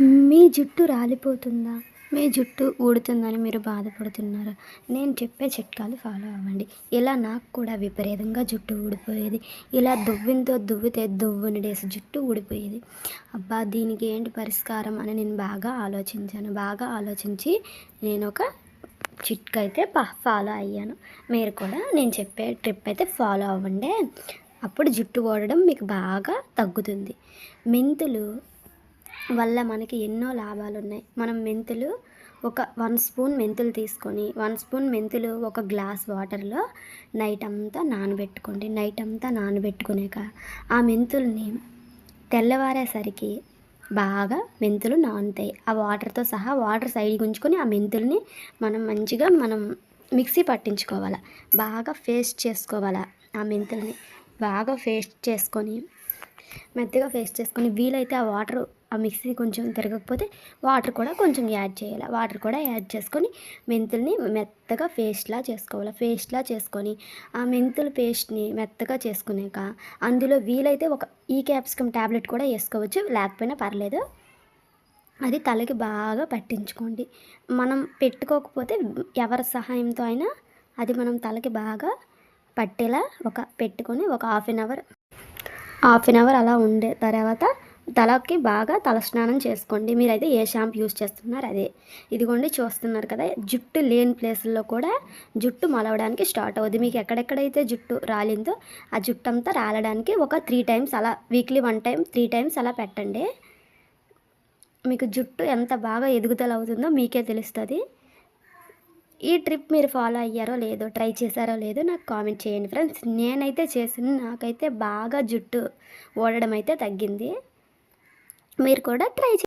మీ జుట్టు రాలిపోతుందా? మీ జుట్టు ఊడుతుందని మీరు బాధపడుతున్నారా? నేను చెప్పే చిట్కాలు ఫాలో అవ్వండి. ఇలా నాకు కూడా విపరీతంగా జుట్టు ఊడిపోయేది. ఇలా దువ్వింతో దువ్వితే దువ్వుని డేసి జుట్టు ఊడిపోయేది. అబ్బా దీనికి ఏంటి పరిష్కారం అని నేను బాగా ఆలోచించాను. బాగా ఆలోచించి నేను ఒక చిట్కా అయితే ఫాలో అయ్యాను. మీరు కూడా నేను చెప్పే ట్రిప్ అయితే ఫాలో అవ్వండి. అప్పుడు జుట్టు ఓడడం మీకు బాగా తగ్గుతుంది. మెంతులు వల్ల మనకి ఎన్నో లాభాలు ఉన్నాయి మనం మెంతులు ఒక వన్ స్పూన్ మెంతులు తీసుకొని వన్ స్పూన్ మెంతులు ఒక గ్లాస్ వాటర్లో నైట్ అంతా నానబెట్టుకోండి. నైట్ అంతా నానబెట్టుకునేక ఆ మెంతుల్ని తెల్లవారేసరికి బాగా మెంతులు నానుతాయి. ఆ వాటర్తో సహా వాటర్ సైడ్ గుంజుకొని ఆ మెంతుల్ని మనం మంచిగా మనం మిక్సీ పట్టించుకోవాలి. బాగా ఫేస్ట్ చేసుకోవాలి ఆ మెంతుల్ని. బాగా ఫేస్ట్ చేసుకొని మెత్తగా ఫేస్ట్ చేసుకొని వీలైతే ఆ వాటర్ ఆ మిక్సీ కొంచెం తిరగకపోతే వాటర్ కూడా కొంచెం యాడ్ చేయాలి. వాటర్ కూడా యాడ్ చేసుకొని మెంతుల్ని మెత్తగా పేస్ట్లా చేసుకోవాలి. పేస్ట్లా చేసుకొని ఆ మెంతుల పేస్ట్ని మెత్తగా చేసుకున్నాక అందులో వీలైతే ఒక ఈ క్యాప్సికమ్ ట్యాబ్లెట్ కూడా వేసుకోవచ్చు. లేకపోయినా పర్లేదు. అది తలకి బాగా పట్టించుకోండి. మనం పెట్టుకోకపోతే ఎవరి సహాయంతో అయినా అది మనం తలకి బాగా పట్టేలా ఒక పెట్టుకొని ఒక half an hour half an hour అలా ఉండే తర్వాత తలకి బాగా తలస్నానం చేసుకోండి. మీరైతే ఏ షాంపూ యూస్ చేస్తున్నారు అదే. ఇదిగోండి చూస్తున్నారు కదా జుట్టు లేని ప్లేసుల్లో కూడా జుట్టు మొలవడానికి స్టార్ట్ అవుద్ది. మీకు ఎక్కడెక్కడైతే జుట్టు రాలిందో ఆ జుట్టు అంతా రాలడానికి ఒక త్రీ టైమ్స్ అలా weekly one time three times అలా పెట్టండి. మీకు జుట్టు ఎంత బాగా ఎదుగుదల అవుతుందో మీకే తెలుస్తుంది. ఈ ట్రిప్ మీరు ఫాలో అయ్యారో లేదో ట్రై చేశారో లేదో నాకు కామెంట్ చేయండి ఫ్రెండ్స్. నేనైతే చేసిన నాకైతే బాగా జుట్టు ఓడడం అయితే తగ్గింది. మీరు కూడా ట్రై